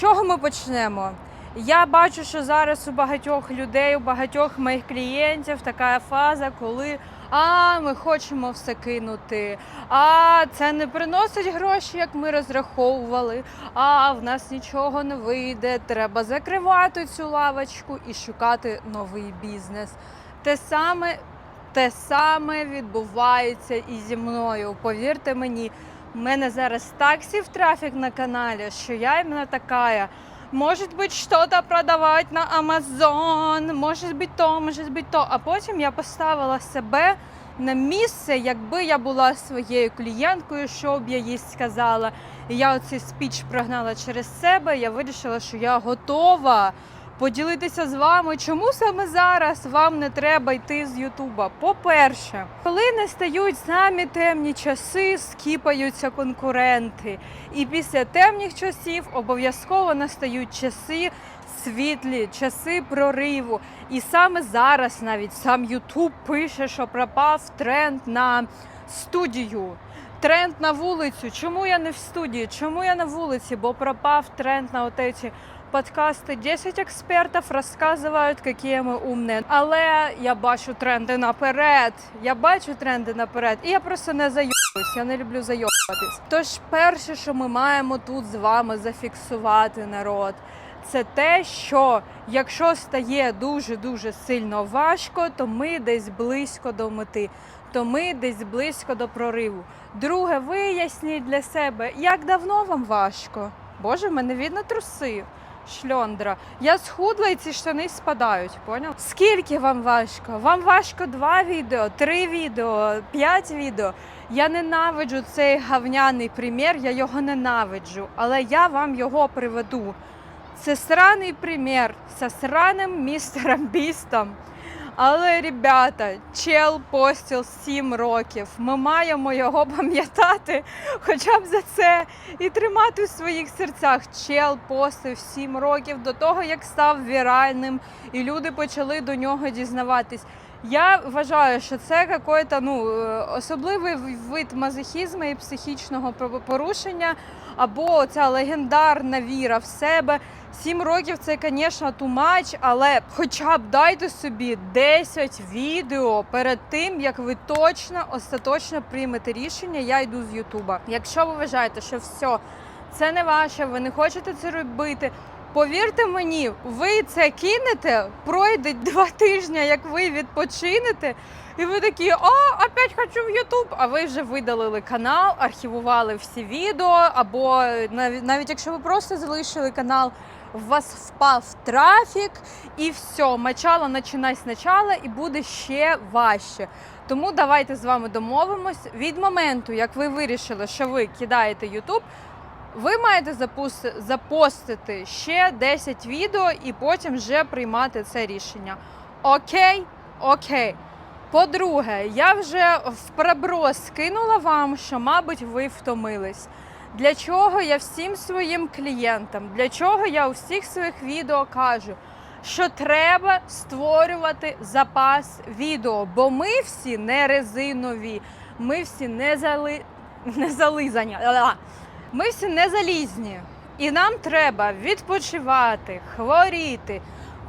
чого ми почнемо? Я бачу, що зараз у багатьох людей, у багатьох моїх клієнтів така фаза, коли а ми хочемо все кинути, а це не приносить гроші, як ми розраховували. А в нас нічого не вийде. Треба закривати цю лавочку і шукати новий бізнес. Те саме, те саме відбувається і зі мною. Повірте мені, в мене зараз так сів трафік на каналі, що я іменно така. Может быть, что-то продавати на Amazon, може бути то, може бути то. А потім я поставила себе на місце, якби я була своєю клієнткою, що б я їй сказала. І я оцей спіч прогнала через себе. Я вирішила, що я готова поділитися з вами, чому саме зараз вам не треба йти з Ютуба. По-перше, коли настають самі темні часи, скіпаються конкуренти. І після темних часів обов'язково настають часи світлі, часи прориву. І саме зараз навіть сам Ютуб пише, що пропав тренд на студію. Тренд на вулицю. Чому я не в студії? Чому я на вулиці? Бо пропав тренд на от ці подкасти. 10 експертів розказують, які ми умні. Але я бачу тренди наперед. Я бачу тренди наперед. І я просто не зайобуюсь. Я не люблю зайобуватись. Тож, перше, що ми маємо тут з вами зафіксувати народ. Це те, що якщо стає дуже дуже сильно важко, то ми десь близько до мети, то ми десь близько до прориву. Друге, виясніть для себе, як давно вам важко. Боже, мене видно труси. Шльондра. Я схудла і ці штани спадають, поняв? Скільки вам важко? Вам важко два відео, три відео, п'ять відео. Я ненавиджу цей гавняний примір, я його ненавиджу, але я вам його приведу. Це сраний примір зі сраним містером Бістом. Але, ребята, чел постіл 7 років. Ми маємо його пам'ятати хоча б за це і тримати в своїх серцях. Чел постив 7 років до того, як став віральним, і люди почали до нього дізнаватись. Я вважаю, що це якийсь ну, е, особливий вид мазохізму і психічного порушення, або ця легендарна віра в себе. Сім років це, звісно, тумач, але хоча б дайте собі 10 відео перед тим, як ви точно остаточно приймете рішення, я йду з Ютуба. Якщо ви вважаєте, що все, це не ваше, ви не хочете це робити. Повірте мені, ви це кинете, пройде два тижні, як ви відпочинете, і ви такі, о, опять хочу в Ютуб. А ви вже видалили канал, архівували всі відео, або навіть, навіть якщо ви просто залишили канал, у вас впав трафік, і все, мочало починай спочатку, і буде ще важче. Тому давайте з вами домовимось від моменту, як ви вирішили, що ви кидаєте Ютуб. Ви маєте запостити ще 10 відео і потім вже приймати це рішення. Окей? Окей. По-друге, я вже в проброс скинула вам, що, мабуть, ви втомились. Для чого я всім своїм клієнтам, для чого я у всіх своїх відео кажу, що треба створювати запас відео, бо ми всі не резинові, ми всі не, зали... не зализані. Ми всі не залізні, і нам треба відпочивати, хворіти,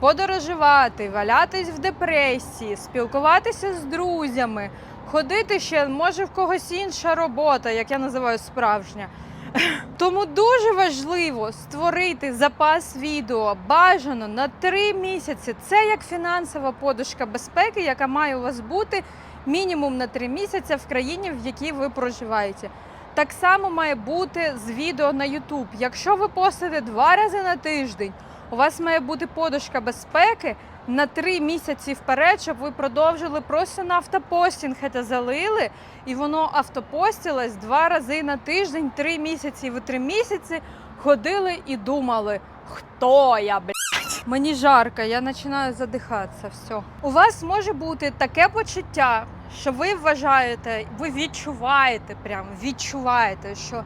подорожувати, валятись в депресії, спілкуватися з друзями, ходити ще, може, в когось інша робота, як я називаю справжня. Тому дуже важливо створити запас відео бажано на три місяці. Це як фінансова подушка безпеки, яка має у вас бути мінімум на три місяці в країні, в якій ви проживаєте. Так само має бути з відео на YouTube. Якщо ви постите два рази на тиждень, у вас має бути подушка безпеки на три місяці вперед, щоб ви продовжили просто на автопостінг це залили, і воно автопостилось два рази на тиждень, три місяці. Ви три місяці ходили і думали, хто я, блядь? Мені жарко, я починаю задихатися. Все. У вас може бути таке почуття, що ви вважаєте, ви відчуваєте, прям відчуваєте, що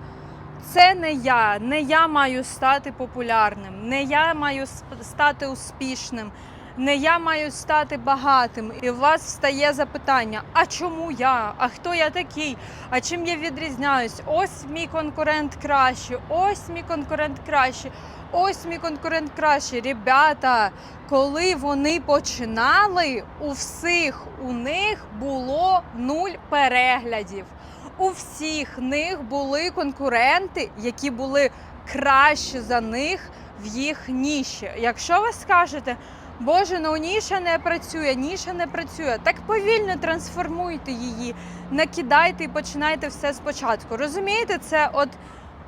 це не я, не я маю стати популярним, не я маю стати успішним, не я маю стати багатим. І у вас стає запитання: а чому я? А хто я такий? А чим я відрізняюсь? Ось мій конкурент кращий, ось мій конкурент кращий. Ось мій конкурент краще. Ребята, коли вони починали, у всіх у них було нуль переглядів. У всіх них були конкуренти, які були краще за них в їх ніші. Якщо ви скажете, Боже, ну ніша не працює, ніша не працює, так повільно трансформуйте її, накидайте і починайте все спочатку. Розумієте, це от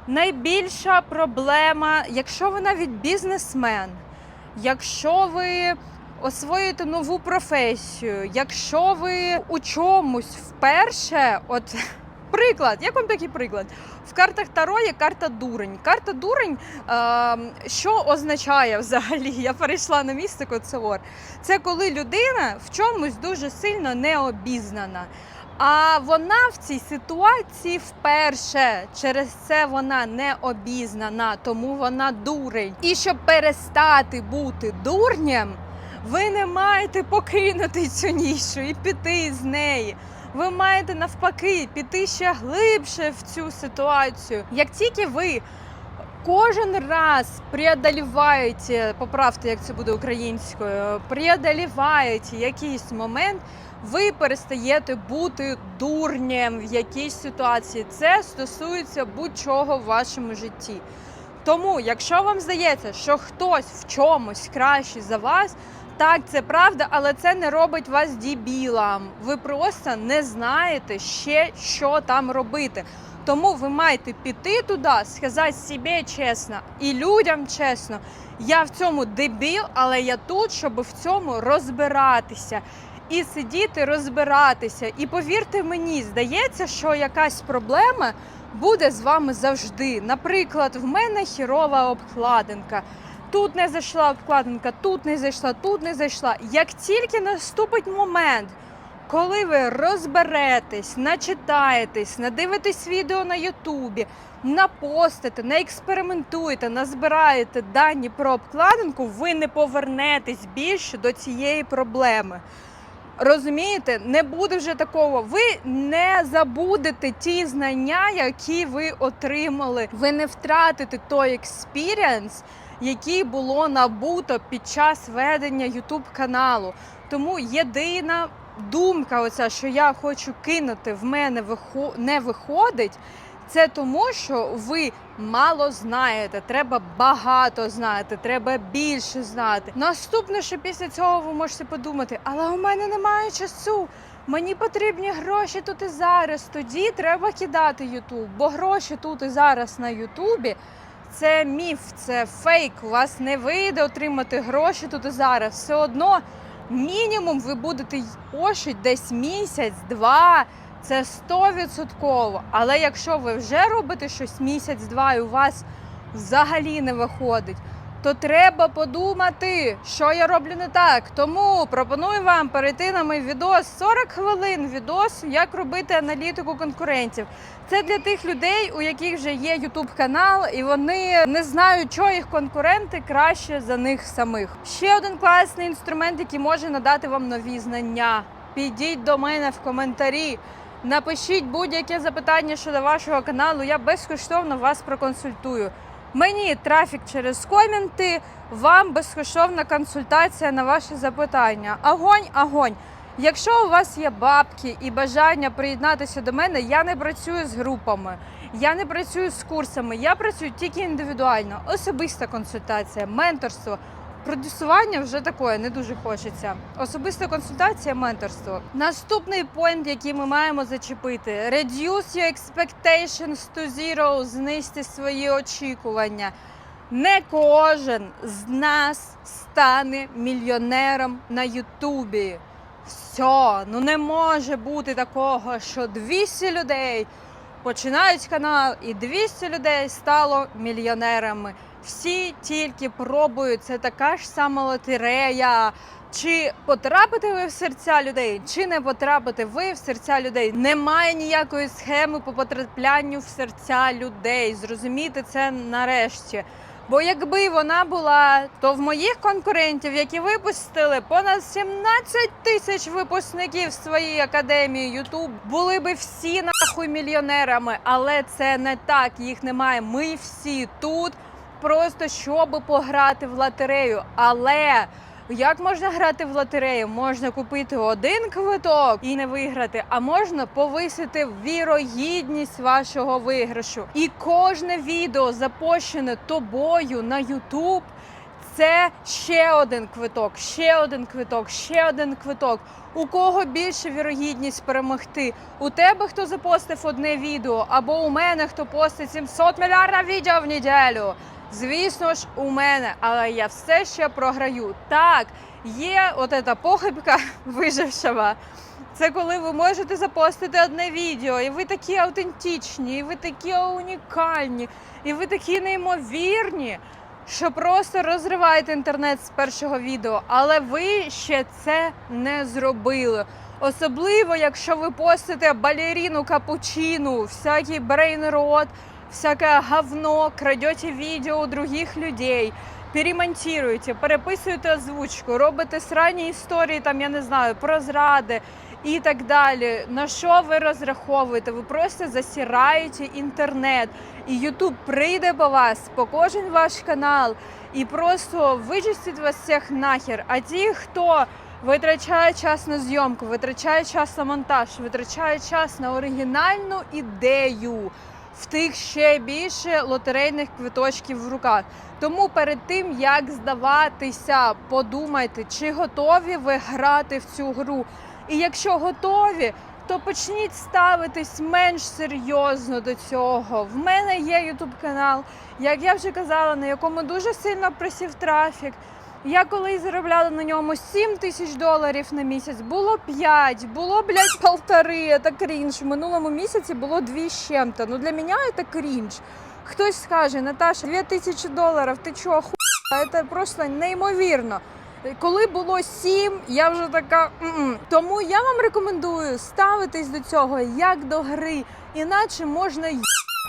найбільша проблема, якщо ви навіть бізнесмен, якщо ви освоюєте нову професію, якщо ви у чомусь вперше, от приклад, як вам такий приклад? В картах Таро є карта дурень. Карта дурень, е, що означає взагалі? Я перейшла на містику, це. Це коли людина в чомусь дуже сильно необізнана. А вона в цій ситуації вперше через це вона не обізнана, тому вона дурень. І щоб перестати бути дурнем, ви не маєте покинути цю нішу і піти з неї. Ви маєте навпаки піти ще глибше в цю ситуацію. Як тільки ви кожен раз преодоліваєте, поправте, як це буде українською, преодоліваєте якийсь момент, ви перестаєте бути дурнем в якійсь ситуації. Це стосується будь-чого в вашому житті. Тому, якщо вам здається, що хтось в чомусь кращий за вас, так, це правда, але це не робить вас дібілом. Ви просто не знаєте ще, що там робити. Тому ви маєте піти туди, сказати собі чесно і людям чесно. Я в цьому дебіл, але я тут, щоб в цьому розбиратися. І сидіти, розбиратися. І повірте мені, здається, що якась проблема буде з вами завжди. Наприклад, в мене хірова обкладинка. Тут не зайшла обкладинка, тут не зайшла, тут не зайшла. Як тільки наступить момент, коли ви розберетесь, начитаєтесь, надивитесь відео на Ютубі, напостите, наекспериментуєте, назбираєте дані про обкладинку, ви не повернетесь більше до цієї проблеми. Розумієте, не буде вже такого. Ви не забудете ті знання, які ви отримали. Ви не втратите той експіріенс, який було набуто під час ведення YouTube каналу. Тому єдина думка, оця, що я хочу кинути, в мене не виходить. Це тому, що ви мало знаєте, треба багато знати, треба більше знати. Наступне, що після цього ви можете подумати, але у мене немає часу. Мені потрібні гроші тут і зараз. Тоді треба кидати Ютуб, бо гроші тут і зараз на Ютубі. Це міф, це фейк. У вас не вийде отримати гроші тут і зараз. Все одно мінімум ви будете ошить десь місяць, два. Це 100%. Але якщо ви вже робите щось місяць-два і у вас взагалі не виходить, то треба подумати, що я роблю не так. Тому пропоную вам перейти на мій відос 40 хвилин відос, як робити аналітику конкурентів. Це для тих людей, у яких вже є YouTube канал, і вони не знають, що їх конкуренти краще за них самих. Ще один класний інструмент, який може надати вам нові знання. Підіть до мене в коментарі. Напишіть будь-яке запитання щодо вашого каналу, я безкоштовно вас проконсультую. Мені трафік через коменти, вам безкоштовна консультація на ваші запитання. Агонь, агонь. Якщо у вас є бабки і бажання приєднатися до мене, я не працюю з групами, я не працюю з курсами, я працюю тільки індивідуально, особиста консультація, менторство. Продюсування вже такое не дуже хочеться. Особиста консультація, менторство. Наступний поінт, який ми маємо зачепити: Reduce your expectations to zero, знизьте свої очікування. Не кожен з нас стане мільйонером на Ютубі. Все, ну не може бути такого, що 200 людей починають канал, і 200 людей стало мільйонерами. Всі тільки пробують. Це така ж сама лотерея. Чи потрапите ви в серця людей, чи не потрапите ви в серця людей? Немає ніякої схеми по потраплянню в серця людей. Зрозуміти це нарешті. Бо якби вона була, то в моїх конкурентів, які випустили понад 17 тисяч випускників своєї академії YouTube, були би всі нахуй мільйонерами. Але це не так. Їх немає. Ми всі тут просто щоб пограти в лотерею. Але як можна грати в лотерею? Можна купити один квиток і не виграти, а можна повисити вірогідність вашого виграшу. І кожне відео запущене тобою на YouTube це ще один квиток, ще один квиток, ще один квиток. У кого більше вірогідність перемогти? У тебе хто запостив одне відео, або у мене хто постить 700 мільярдів відео в неділю. Звісно ж, у мене, але я все ще програю. Так, є от ця похибка вижившого. Це коли ви можете запостити одне відео, і ви такі аутентичні, і ви такі унікальні, і ви такі неймовірні, що просто розриваєте інтернет з першого відео. Але ви ще це не зробили. Особливо, якщо ви постите балеріну капучину, всякий брейн-рот, всякое говно, крадете відео у других людей, перемонтуєте, переписуєте озвучку, робите срані історії, там я не знаю, про зради і так далі. На що ви розраховуєте? Ви просто засираєте інтернет, і Ютуб прийде по вас, по кожен ваш канал, і просто вичистить вас всіх нахер. А ті, хто витрачає час на зйомку, витрачає час на монтаж, витрачає час на оригінальну ідею. В тих ще більше лотерейних квиточків в руках. Тому перед тим як здаватися, подумайте, чи готові ви грати в цю гру. І якщо готові, то почніть ставитись менш серйозно до цього. В мене є ютуб канал, як я вже казала, на якому дуже сильно просів трафік. Я колись заробляла на ньому 7 тисяч доларів на місяць, було 5, було, блядь, полтори, це крінж. В минулому місяці було 2 з чим-то. Ну для мене це крінж. Хтось скаже, Наташа, 2 тисячі доларів, ти чого, хуя? Це просто неймовірно. Коли було 7, я вже така. «М-м». Тому я вам рекомендую ставитись до цього як до гри, іначе можна.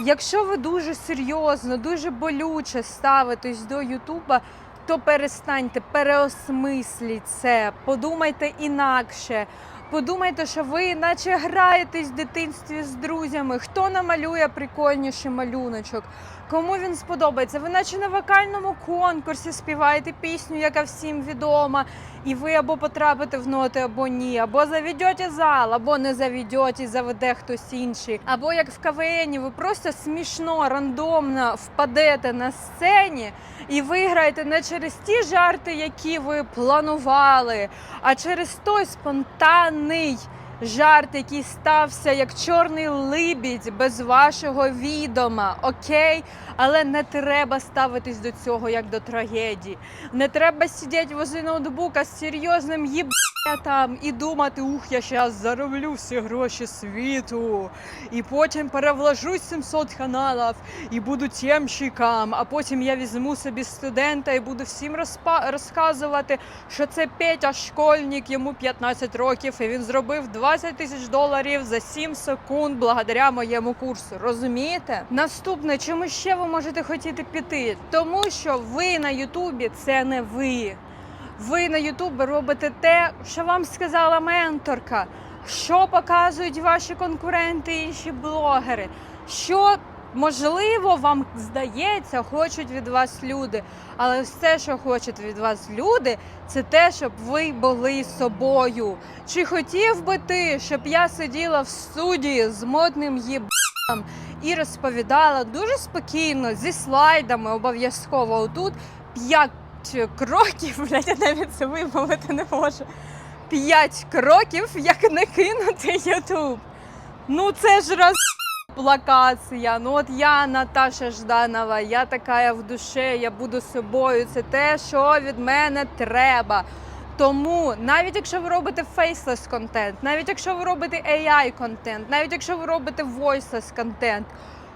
Якщо ви дуже серйозно, дуже болюче ставитесь до Ютуба, то перестаньте, переосмисліть це, подумайте інакше. Подумайте, що ви наче граєтесь в дитинстві з друзями. Хто намалює прикольніший малюночок? Кому він сподобається? Ви наче на вокальному конкурсі співаєте пісню, яка всім відома, і ви або потрапите в ноти, або ні, або заведете зал, або не заведете, заведе хтось інший. Або як в КВН, ви просто смішно, рандомно впадете на сцені і виграєте не через ті жарти, які ви планували, а через той спонтанний. Жарт, який стався як чорний либідь без вашого відома, окей? Але не треба ставитись до цього як до трагедії. Не треба сидіти возле ноутбука з серйозним їбетом і думати, ух, я зараз зароблю всі гроші світу, і потім перевложу 700 каналів і буду тємщиком, а потім я візьму собі студента і буду всім розпа- розказувати, що це Петя школьник, йому 15 років, і він зробив 20 тисяч доларів за 7 секунд благодаря моєму курсу. Розумієте? Наступне, чому ще ви можете хотіти піти? Тому що ви на Ютубі це не ви. Ви на Ютубі робите те, що вам сказала менторка, що показують ваші конкуренти, інші блогери, що можливо вам здається, хочуть від вас люди. Але все, що хочуть від вас люди, це те, щоб ви були собою. Чи хотів би ти, щоб я сиділа в студії з модним їбаном і розповідала дуже спокійно зі слайдами обов'язково отут п'ять кроків, блядь, я навіть це вимовити не можу. П'ять кроків, як не кинути Ютуб. Ну це ж роз локація. Ну от я Наташа Жданова, я така в душі, я буду собою. Це те, що від мене треба. Тому навіть якщо ви робите faceless контент, навіть якщо ви робите AI контент, навіть якщо ви робите voiceless контент,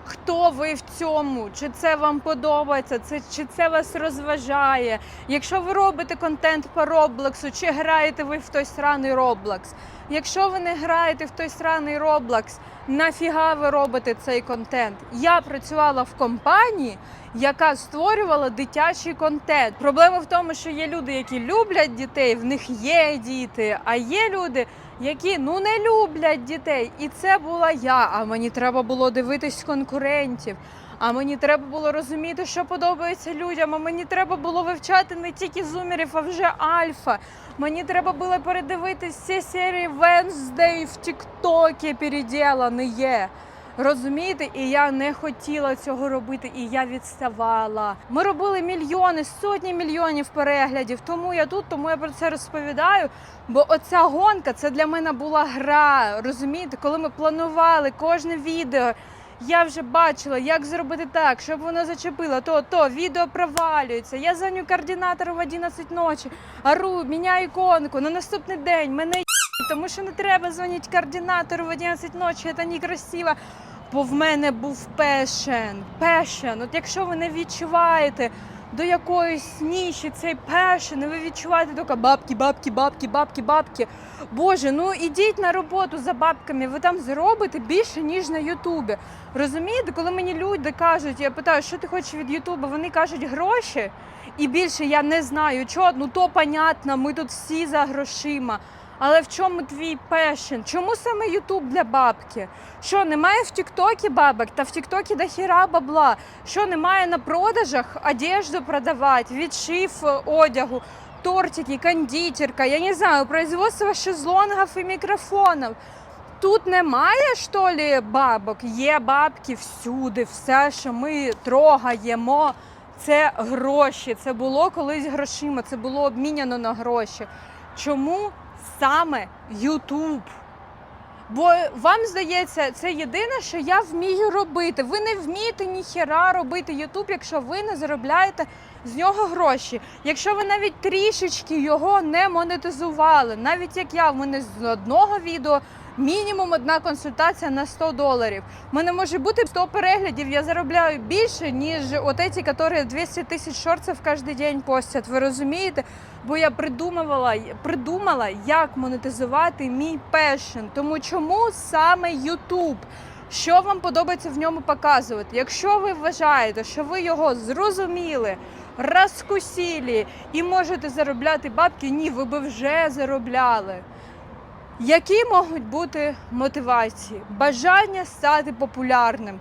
хто ви в цьому? Чи це вам подобається? Це чи це вас розважає? Якщо ви робите контент по Роблоксу, чи граєте ви в той сраний Роблокс? Якщо ви не граєте в той сраний Роблокс, нафіга ви робите цей контент? Я працювала в компанії, яка створювала дитячий контент. Проблема в тому, що є люди, які люблять дітей, в них є діти, а є люди, які ну не люблять дітей. І це була я. А мені треба було дивитись конкурентів. А мені треба було розуміти, що подобається людям. А мені треба було вивчати не тільки зумерів, а вже альфа. Мені треба було передивитись всі серії Wednesday в Тіктокі переділані є. Розумієте, і я не хотіла цього робити, і я відставала. Ми робили мільйони, сотні мільйонів переглядів. Тому я тут, тому я про це розповідаю. Бо оця гонка це для мене була гра. Розумієте, коли ми планували кожне відео. Я вже бачила, як зробити так, щоб воно зачепило. То, то відео провалюється. Я дзвоню координатору в 11 ночі, ару, міняю іконку. На наступний день мене тому що не треба дзвонити координатору в 11 ночі, це некрасиво. Бо в мене був пешен. Пешен. От якщо ви не відчуваєте до якоїсь ніші цей пешен, і ви відчуваєте тільки бабки, бабки, бабки, бабки, бабки. Боже, ну ідіть на роботу за бабками, ви там заробите більше, ніж на Ютубі. Розумієте, коли мені люди кажуть, я питаю, що ти хочеш від Ютуба, вони кажуть гроші, і більше я не знаю, чого, ну то понятно, ми тут всі за грошима. Але в чому твій пешен? Чому саме Ютуб для бабки? Що немає в Тіктокі бабок, та в Тіктокі до хіра бабла? Що немає на продажах одежду продавати, відшив е, одягу, тортики, кондитерка, я не знаю, производство шезлонгів і мікрофонів. Тут немає що ли бабок? Є бабки всюди, все, що ми трогаємо. Це гроші. Це було колись грошима, це було обміняно на гроші. Чому саме Ютуб? Бо вам здається, це єдине, що я вмію робити. Ви не вмієте ніхера робити Ютуб, якщо ви не заробляєте з нього гроші. Якщо ви навіть трішечки його не монетизували, навіть як я, в мене з одного відео мінімум одна консультація на 100 доларів. У мене може бути 100 переглядів, я заробляю більше, ніж от ці, які 200 тисяч шорців кожен день постять. Ви розумієте? Бо я придумувала, придумала, як монетизувати мій пешен. Тому чому саме YouTube? Що вам подобається в ньому показувати? Якщо ви вважаєте, що ви його зрозуміли, розкусілі і можете заробляти бабки, ні, ви би вже заробляли. Які можуть бути мотивації? Бажання стати популярним.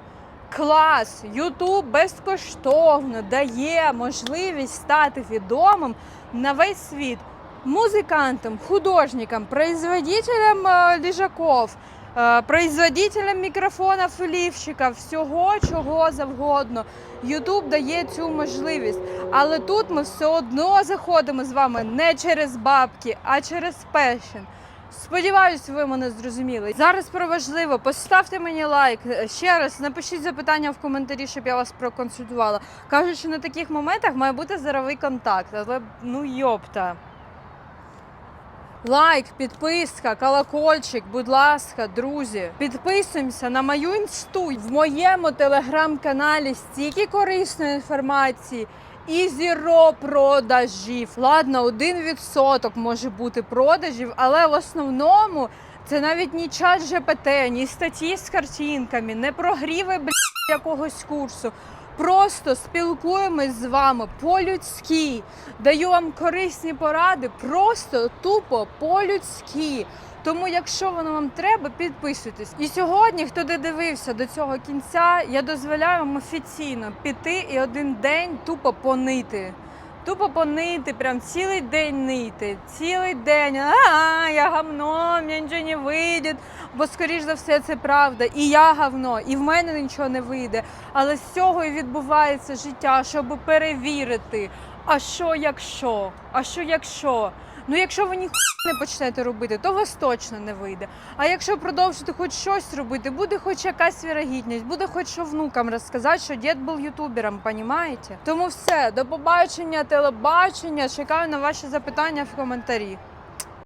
Клас! Ютуб безкоштовно дає можливість стати відомим на весь світ музикантам, художникам, производителям е, ліжаков, е, производителям мікрофонів і всього чого завгодно. Ютуб дає цю можливість. Але тут ми все одно заходимо з вами не через бабки, а через пешен. Сподіваюсь, ви мене зрозуміли. Зараз про важливо. Поставте мені лайк. Ще раз напишіть запитання в коментарі, щоб я вас проконсультувала. Кажуть, що на таких моментах має бути здоровий контакт, але ну йопта. Лайк, підписка, колокольчик, будь ласка, друзі. Підписуємося на мою інсту в моєму телеграм-каналі стільки корисної інформації і зіро продажів. Ладно, один відсоток може бути продажів, але в основному це навіть ні чат ЖПТ, ні статті з картинками, не прогріви бл... якогось курсу. Просто спілкуємось з вами по-людськи. Даю вам корисні поради, просто тупо по-людськи. Тому, якщо воно вам треба, підписуйтесь. І сьогодні, хто додивився до цього кінця, я дозволяю вам офіційно піти і один день тупо понити. Тупо понити, прям цілий день нити, цілий день. А, я говно, мені нічого не вийде. Бо, скоріш за все, це правда. І я говно, і в мене нічого не вийде. Але з цього і відбувається життя, щоб перевірити. А що якщо? А що якщо? Ну, якщо ви ніхуя не почнете робити, то у вас точно не вийде. А якщо продовжити хоч щось робити, буде хоч якась вірогідність, буде хоч що внукам розказати, що дід був ютубером, понімаєте? Тому все, до побачення, телебачення. Чекаю на ваші запитання в коментарі.